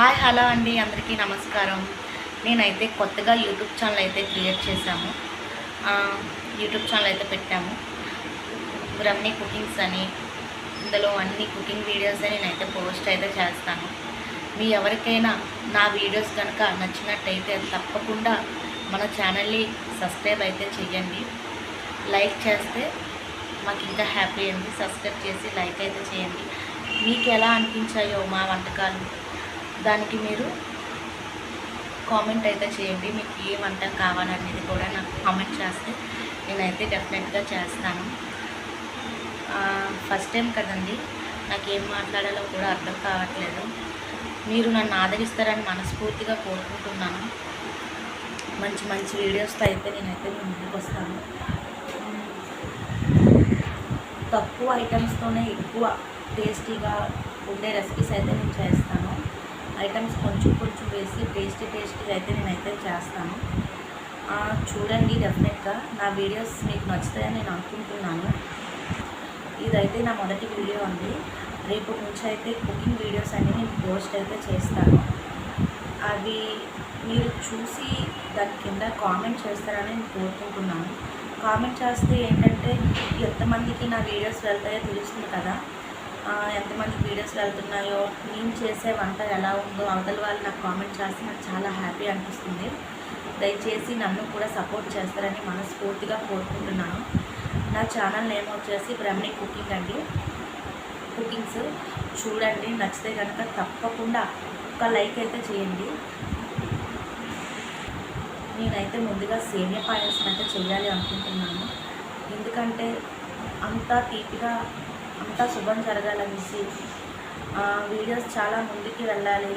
Hi hello అండి. అందరికీ నమస్కారం. నేనైతే కొత్తగా యూట్యూబ్ ఛానల్ అయితే క్రియేట్ చేశాము యూట్యూబ్ ఛానల్ అయితే పెట్టాము. బ్రహ్మి కుకింగ్స్ అని ఇందులో అన్ని కుకింగ్ వీడియోస్ నేనైతే పోస్ట్ అయితే చేస్తాను. మీ ఎవరికైనా నా వీడియోస్ కనుక నచ్చినట్టయితే తప్పకుండా మన ఛానల్ని సబ్స్క్రైబ్ అయితే చేయండి. లైక్ చేస్తే మాకు ఇంకా హ్యాపీ అండి సబ్స్క్రైబ్ చేసి లైక్ అయితే చేయండి. మీకు ఎలా అనిపించాయో మా వంటకాలు దానికి మీరు కామెంట్ అయితే చేయండి. మీకు ఏ వంట కావాలనేది కూడా నాకు కామెంట్ చేస్తే నేనైతే డెఫినెట్గా చేస్తాను. ఫస్ట్ టైం కదండి నాకు ఏం మాట్లాడాలో కూడా అర్థం కావట్లేదు. మీరు నన్ను ఆదరిస్తారని మనస్ఫూర్తిగా కోరుకుంటున్నాను. మంచి మంచి వీడియోస్తో అయితే నేనైతే ముందుకు వస్తాను. తక్కువ ఐటమ్స్తోనే ఎక్కువ టేస్టీగా ఉండే రెసిపీస్ అయితే నేను చేస్తాను. ఐటమ్స్ కొంచెం కొంచెం వేసి టేస్టీ టేస్టీగా అయితే నేనైతే చేస్తాను. చూడండి డెఫినెట్గా నా వీడియోస్ మీకు నచ్చుతాయని నేను అనుకుంటున్నాను. ఇదైతే నా మొదటి వీడియో అండి. రేపు నుంచి అయితే కుకింగ్ వీడియోస్ అన్ని నేను పోస్ట్ అయితే చేస్తాను. అవి మీరు చూసి దాని కింద కామెంట్ చేస్తారని నేను కోరుకుంటున్నాను. కామెంట్ చేస్తే ఏంటంటే ఎంతమందికి నా వీడియోస్ వెళ్తాయో తెలుస్తుంది కదా. ఎంతమంది వీడియోస్ వెళ్తున్నాయో నేను చేసే వంట ఎలా ఉందో అవతల వాళ్ళు నాకు కామెంట్ చేస్తే నాకు చాలా హ్యాపీ అనిపిస్తుంది. దయచేసి నన్ను కూడా సపోర్ట్ చేస్తారని మనస్ఫూర్తిగా కోరుకుంటున్నాను. నా ఛానల్ నేమ్ వచ్చేసి బ్రహ్మణి కుకింగ్ అండి. కుకింగ్స్ చూడండి నచ్చితే కనుక తప్పకుండా ఒక లైక్ అయితే చేయండి. నేనైతే ముందుగా సేమియా పాయసం అయితే చేయాలి అనుకుంటున్నాను. ఎందుకంటే అంతా తీపిగా అంతా శుభం జరగాలనేసి ఆ, వీడియోస్ చాలా ముందుకి వెళ్ళాలి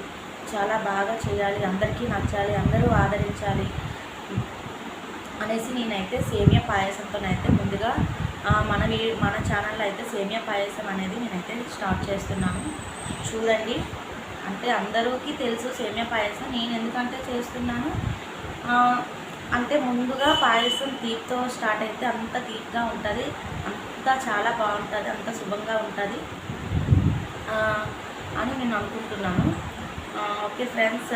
చాలా బాగా చేయాలి అందరికీ నచ్చాలి అందరూ ఆదరించాలి అనేసి నేనైతే సేమియా పాయసంతోనైతే ముందుగా మన మన ఛానల్లో అయితే సేమియా పాయసం అనేది నేనైతే స్టార్ట్ చేస్తున్నాను. చూడండి అంటే అందరికీ తెలుసు సేమియా పాయసం నేను ఎందుకంటే చేస్తున్నాను? అంటే ముందుగా పాయసం తీపితో స్టార్ట్ అయితే అంత తీపిగా ఉంటుంది. అంత చాలా బాగుంటుంది అంత శుభంగా ఉంటుంది. అని నేను అనుకుంటున్నాను. ఓకే ఫ్రెండ్స్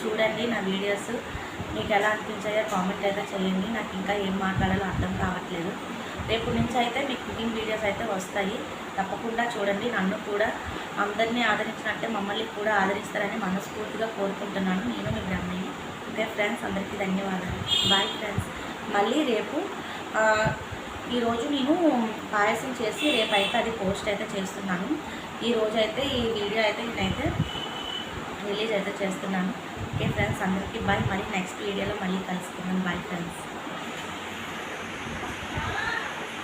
చూడండి నా వీడియోస్. మీకు ఎలా అనిపించాయో కామెంట్ అయితే చేయండి. నాకు ఇంకా ఏం మాట్లాడాలో అర్థం కావట్లేదు. రేపు నుంచి అయితే మీకు కుకింగ్ వీడియోస్ అయితే వస్తాయి. తప్పకుండా చూడండి. నన్ను కూడా అందరినీ ఆదరించినట్టే మమ్మల్ని కూడా ఆదరిస్తారని మనస్ఫూర్తిగా కోరుకుంటున్నాను. నేను మీ బ్రహ్మణి ఓకే ఫ్రెండ్స్ అందరికీ ధన్యవాదాలు. బాయ్ ఫ్రెండ్స్ మళ్ళీ రేపు ఈరోజు నేను పాయసం చేసి రేపు అయితే అది పోస్ట్ అయితే చేస్తున్నాను. ఈరోజు అయితే ఈ వీడియో అయితే నేనైతే రిలీజ్ అయితే చేస్తున్నాను. ఓకే ఫ్రెండ్స్ అందరికీ బాయ్ మళ్ళీ నెక్స్ట్ వీడియోలో మళ్ళీ కలుసుకుందాం. Bye friends